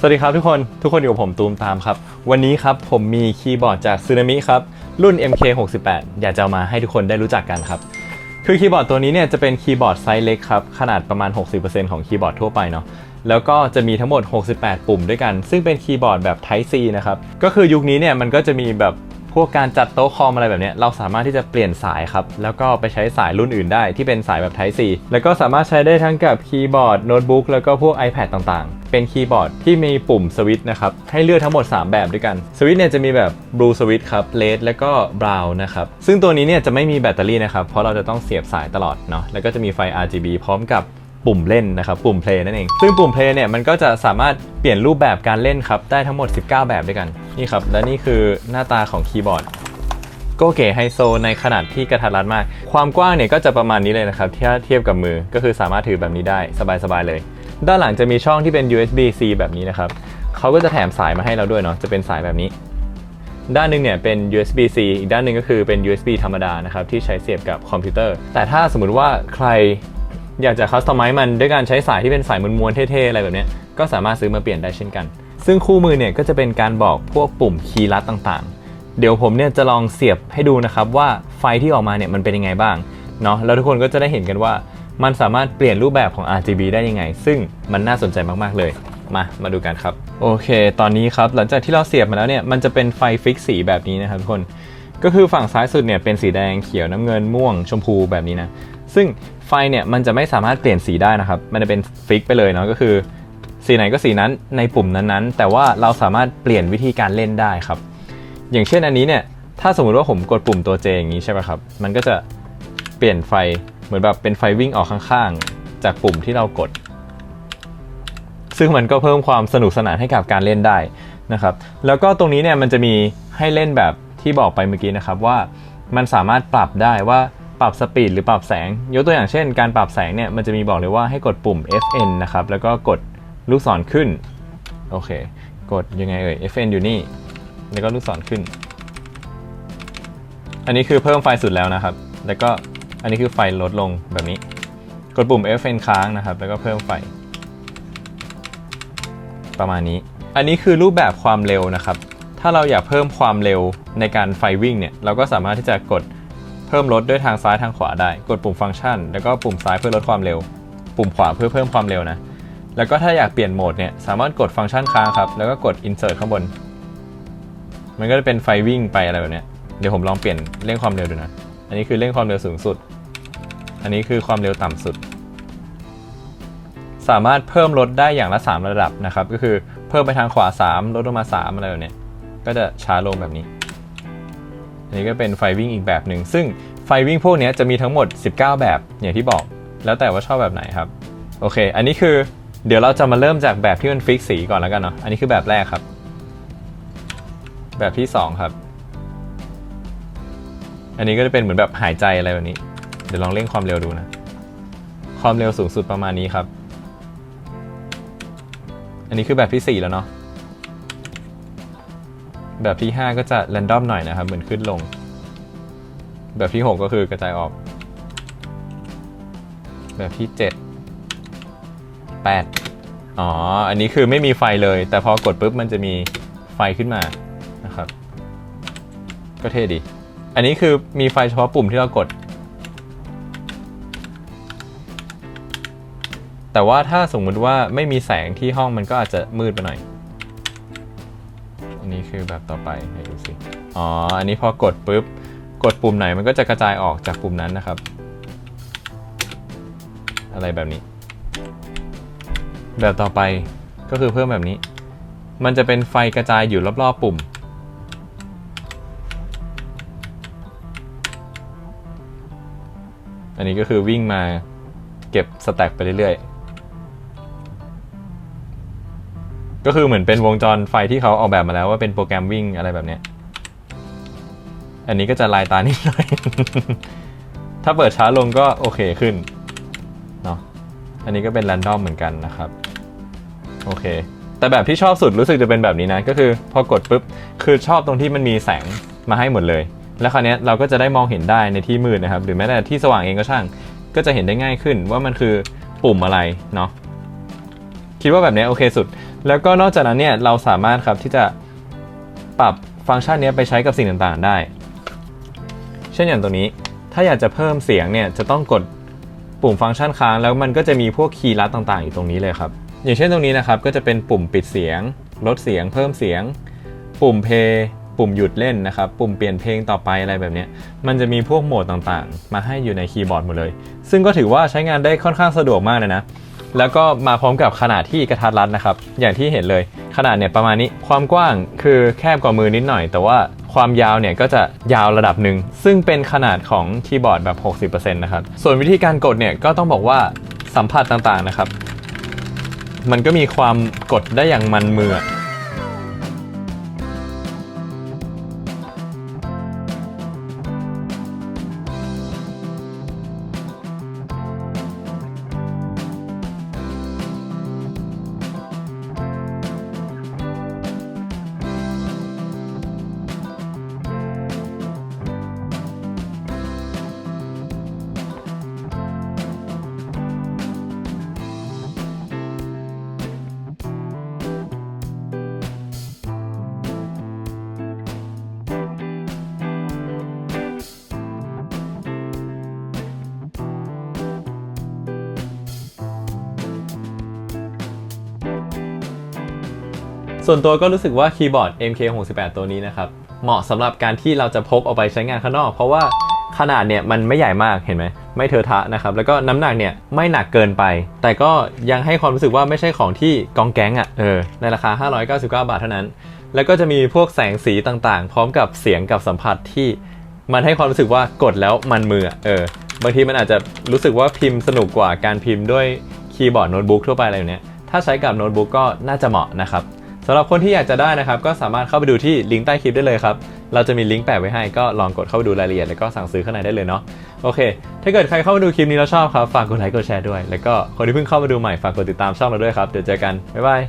สวัสดีครับทุกคน ทุกคนอยู่กับผมตูมตามครับ วันนี้ครับผมมีคีย์บอร์ดจากซึนามิครับ รุ่น MK68 อยากจะามาให้ทุกคนได้รู้จักกันครับ คือคีย์บอร์ดตัวนี้เนี่ยจะเป็นคีย์บอร์ดไซส์เล็กครับ ขนาดประมาณ 60%ของคีย์บอร์ดทั่วไปเนาะแล้วก็จะมีทั้งหมด 68 ปุ่มด้วยกัน ซึ่งเป็นคีย์บอร์ดแบบ Type C นะครับ ก็คือยุคนี้เนี่ยมันก็จะมีแบบพวกการจัดโต๊ะคอมอะไรแบบเนี้ยเราสามารถที่จะเปลี่ยนสายครับ แล้วก็ไปใช้สายรุ่นอื่นได้ที่เป็นสายแบบ Type C แล้วก็สามารถใช้ได้ทั้งกับคีย์บอร์ดโน้ตบุ๊กแล้วก็พวก iPad ต่างๆ เป็นคีย์บอร์ดที่มีปุ่มสวิตช์นะครับ ให้เลือกทั้งหมด 3 แบบด้วยกัน สวิตช์เนี่ยจะมีแบบ blue switch ครับ red แล้วก็ brown นะครับ ซึ่งตัวนี้เนี่ยจะไม่มีแบตเตอรี่นะครับ เพราะเราจะต้องเสียบสายตลอดเนาะ แล้วก็จะมีไฟ RGB พร้อมกับปุ่มเล่นนะครับ ปุ่ม play นั่นเอง ซึ่งปุ่ม play เนี่ยมันก็จะสามารถเปลี่ยนรูปแบบการเล่นครับ ได้ทั้งหมด 19 แบบด้วยกัน นี่ครับ และนี่คือหน้าตาของคีย์บอร์ดโก็เก๋ไฮโซในขนาดที่กระทัดรัดมาก ความกว้างเนี่ยก็จะประมาณนี้เลยนะครับ ถ้าเทียบกับมือ ก็คือสามารถถือแบบนี้ได้สบายๆเลย ด้านหลังจะมีช่องที่เป็น USB-C แบบนี้นะครับเขาก็จะแถมสายมาให้เราด้วยเนาะจะเป็นสายแบบนี้ ด้านหนึงเนี่ยเป็น USB-C อีกด้านหนึ่งก็คือเป็น USB ธรรมดานะครับที่ใช้เสียบกับคอมพิวเตอร์ แต่ถ้าสมมติว่าใครอยากจะคัสตอมไมซ์มันด้วยการใช้สายที่เป็นสายม้วนๆเท่ๆอะไรแบบนี้ก็สามารถซื้อมาเปลี่ยนได้เช่นกัน ซึ่งคู่มือเนี่ยก็จะเป็นการบอกพวกปุ่มคีย์ลัดต่างๆ เดี๋ยวผมเนี่ยจะลองเสียบให้ดูนะครับว่าไฟที่ออกมาเนี่ยมันเป็นยังไงบ้างเนาะแล้วทุกคนก็จะได้เห็นกันว่า มันสามารถเปลี่ยนรูปแบบของ RGB ได้ยังไง ซึ่งมันน่าสนใจมาก ๆ เลย มา มาดูกันครับ โอเค ตอนนี้ครับหลังจากที่เราเสียบมาแล้วเนี่ย มันจะเป็นไฟฟิกสีแบบนี้นะครับทุกคน ก็คือฝั่งซ้ายสุดเนี่ยเป็นสีแดงเขียวน้ำเงินม่วงชมพูแบบนี้นะ ซึ่งไฟเนี่ยมันจะไม่สามารถเปลี่ยนสีได้นะครับ มันจะเป็นฟิกไปเลยเนาะ ก็คือ สีไหนก็สีนั้นในปุ่มนั้นๆ แต่ว่าเราสามารถเปลี่ยนวิธีการเล่นได้ครับ อย่างเช่นอันนี้เนี่ย ถ้าสมมุติว่าผมกดปุ่มตัว J อย่างนี้ใช่ไหมครับ มันก็จะเปลี่ยนไฟ เหมือนแบบเป็นไฟวิ่งออกข้างๆ จากปุ่มที่เรากด ซึ่งมันก็เพิ่มความสนุกสนานให้กับการเล่นได้นะครับ แล้วก็ตรงนี้เนี่ยมันจะมีให้เล่นแบบที่บอกไปเมื่อกี้นะครับว่ามันสามารถปรับได้ว่าปรับสปีดหรือปรับแสง ยกตัวอย่างเช่น การปรับแสงเนี่ยมันจะมีบอกเลยว่าให้กดปุ่ม FN นะครับ แล้วก็กดลูกศรขึ้น โอเค กดยังไงเอ่ย FN อยู่นี่ แล้วก็ลูกศรขึ้น อันนี้คือเพิ่มไฟสุดแล้วนะครับ แล้วก็ อันนี้คือไฟลดลงแบบนี้ กดปุ่ม FN ค้างนะครับ แล้วก็เพิ่มไฟ ประมาณนี้ อันนี้คือรูปแบบความเร็วนะครับ ถ้าเราอยากเพิ่มความเร็วในการไฟวิ่งเนี่ย เราก็สามารถที่จะกดเพิ่มลดด้วยทางซ้ายทางขวาได้ กดปุ่มฟังก์ชัน แล้วก็ปุ่มซ้ายเพื่อลดความเร็ว ปุ่มขวาเพื่อเพิ่มความเร็วนะ แล้วก็ถ้าอยากเปลี่ยนโหมดเนี่ย สามารถกดฟังก์ชันค้างครับ แล้วก็กด insert ข้างบน มันก็จะเป็นไฟวิ่งไปอะไรแบบเนี้ยเดี๋ยวผมลองเปลี่ยนเร่งความเร็วดูนะ อันนี้คือเร่งความเร็วสูงสุด อันนี้คือความเร็วต่ำสุด สามารถเพิ่มลดได้อย่างละ 3 ระดับนะครับ ก็คือเพิ่มไปทางขวา 3 ลดลงมา 3 อะไรแบบเนี้ยก็จะช้าลงแบบนี้ อันนี้ก็เป็นไฟวิ่งอีกแบบหนึ่ง ซึ่งไฟวิ่งพวกนี้จะมีทั้งหมด 19 แบบอย่างที่บอก แล้วแต่ว่าชอบแบบไหนครับ โอเค อันนี้คือเดี๋ยวเราจะมาเริ่มจากแบบที่มันฟิกสีก่อนแล้วกันเนาะ อันนี้คือแบบแรกครับ แบบที่ 2 ครับ อันนี้ก็จะเป็นเหมือนแบบหายใจอะไรแบบนี้ เดี๋ยวลองเร่งความเร็วดูนะ ความเร็วสูงสุดประมาณนี้ครับ อันนี้คือแบบที่ 4 แล้วเนาะ แบบที่ 5 ก็จะแรนดอมหน่อยนะครับ เหมือนขึ้นลง แบบที่ 6 ก็คือกระจายออก แบบที่ 7 8 อ๋อ อันนี้คือไม่มีไฟเลย แต่พอกดปุ๊บมันจะมีไฟขึ้นมานะครับ ก็เท่ดี อันนี้คือมีไฟเฉพาะปุ่มที่เรากด แต่ว่าถ้าสมมุติว่าไม่มีแสงที่ห้องมันก็อาจจะมืดไปหน่อย อันนี้คือแบบต่อไปให้ดูสิ อ๋อ อันนี้พอกดปุ๊บ กดปุ่มไหนมันก็จะกระจายออกจากปุ่มนั้นนะครับ อะไรแบบนี้ แบบต่อไปก็คือเพิ่มแบบนี้ มันจะเป็นไฟกระจายอยู่รอบๆปุ่มอันนี้ก็คือวิ่งมาเก็บสแต็กไปเรื่อยๆ ก็คือเหมือนเป็นวงจรไฟที่เขาออกแบบมาแล้วว่าเป็นโปรแกรมวิ่งอะไรแบบเนี้ย อันนี้ก็จะลายตานิดหน่อย ถ้าเปิดช้าลงก็โอเคขึ้น เนาะ อันนี้ก็เป็น r รนดอมเหมือนกันนะครับ โอเค แต่แบบที่ชอบสุดรู้สึกจะเป็นแบบนี้นะ ก็คือพอกดปุ๊บ คือชอบตรงที่มันมีแสงมาให้หมดเลย แล้วคราวนี้เราก็จะได้มองเห็นได้ในที่มืดนะครับ หรือแม้แต่ที่สว่างเองก็ช่าง ก็จะเห็นได้ง่ายขึ้นว่ามันคือปุ่มอะไร เนาะ คิดว่าแบบนี้โอเคสุด แล้วก็นอกจากนั้นเนี่ยเราสามารถครับที่จะปรับฟังก์ชันนี้ไปใช้กับสิ่งต่างๆได้ เช่นอย่างตัวนี้ ถ้าอยากจะเพิ่มเสียงเนี่ยจะต้องกดปุ่มฟังก์ชันค้างแล้วมันก็จะมีพวกคีย์ลัดต่างๆอยู่ตรงนี้เลยครับ อย่างเช่นตรงนี้นะครับก็จะเป็นปุ่มปิดเสียง ลดเสียง เพิ่มเสียง ปุ่มเพย์ปุ่มหยุดเล่นนะครับ ปุ่มเปลี่ยนเพลงต่อไปอะไรแบบนี้ มันจะมีพวกโหมดต่างๆ มาให้อยู่ในคีย์บอร์ดหมดเลย ซึ่งก็ถือว่าใช้งานได้ค่อนข้างสะดวกมากเลยนะ แล้วก็มาพร้อมกับขนาดที่กระทัดรัดนะครับ อย่างที่เห็นเลย ขนาดเนี่ยประมาณนี้ ความกว้างคือแคบกว่ามือนิดหน่อย แต่ว่าความยาวเนี่ยก็จะยาวระดับหนึ่ง ซึ่งเป็นขนาดของคีย์บอร์ดแบบ 60%นะครับ ส่วนวิธีการกดเนี่ยก็ต้องบอกว่าสัมผัสต่างๆนะครับ มันก็มีความกดได้อย่างมันมือ ส่วนตัวก็รู้สึกว่าคีย์บอร์ด MK68 ตัวนี้นะครับ เหมาะสำหรับการที่เราจะพกเอาไปใช้งานข้างนอก เพราะว่าขนาดเนี่ยมันไม่ใหญ่มากเห็นไหม ไม่เทอะทะนะครับ แล้วก็น้ำหนักเนี่ยไม่หนักเกินไป แต่ก็ยังให้ความรู้สึกว่าไม่ใช่ของที่กองแก๊งอะ่ะเออในราคา 599 บาทเท่านั้น แล้วก็จะมีพวกแสงสีต่างๆ พร้อมกับเสียงกับสัมผัสที่มันให้ความรู้สึกว่ากดแล้วมันมือเออบางทีมันอาจจะรู้สึกว่าพิมพ์สนุกกว่าการพิมพ์ด้วยคีย์บอร์ดโน้ตบุ๊กทั่วไปอะไรแบบเนี้ยถ้าใช้กับโน้ตบุ๊กก็น่าจะเหมาะนะครับ สำหรับคนที่อยากจะได้นะครับก็สามารถเข้าไปดูที่ลิงก์ใต้คลิปได้เลยครับ เราจะมีลิงก์แปะไว้ให้ก็ลองกดเข้าไปดูรายละเอียดแล้วก็สั่งซื้อข้างในได้เลยเนาะโอเค ถ้าเกิดใครเข้ามาดูคลิปนี้แล้วชอบครับฝากกดไลค์กดแชร์ด้วย แล้วก็คนที่เพิ่งเข้ามาดูใหม่ฝากกดติดตามช่องเราด้วยครับเดี๋ยวเจอกันบ๊ายบาย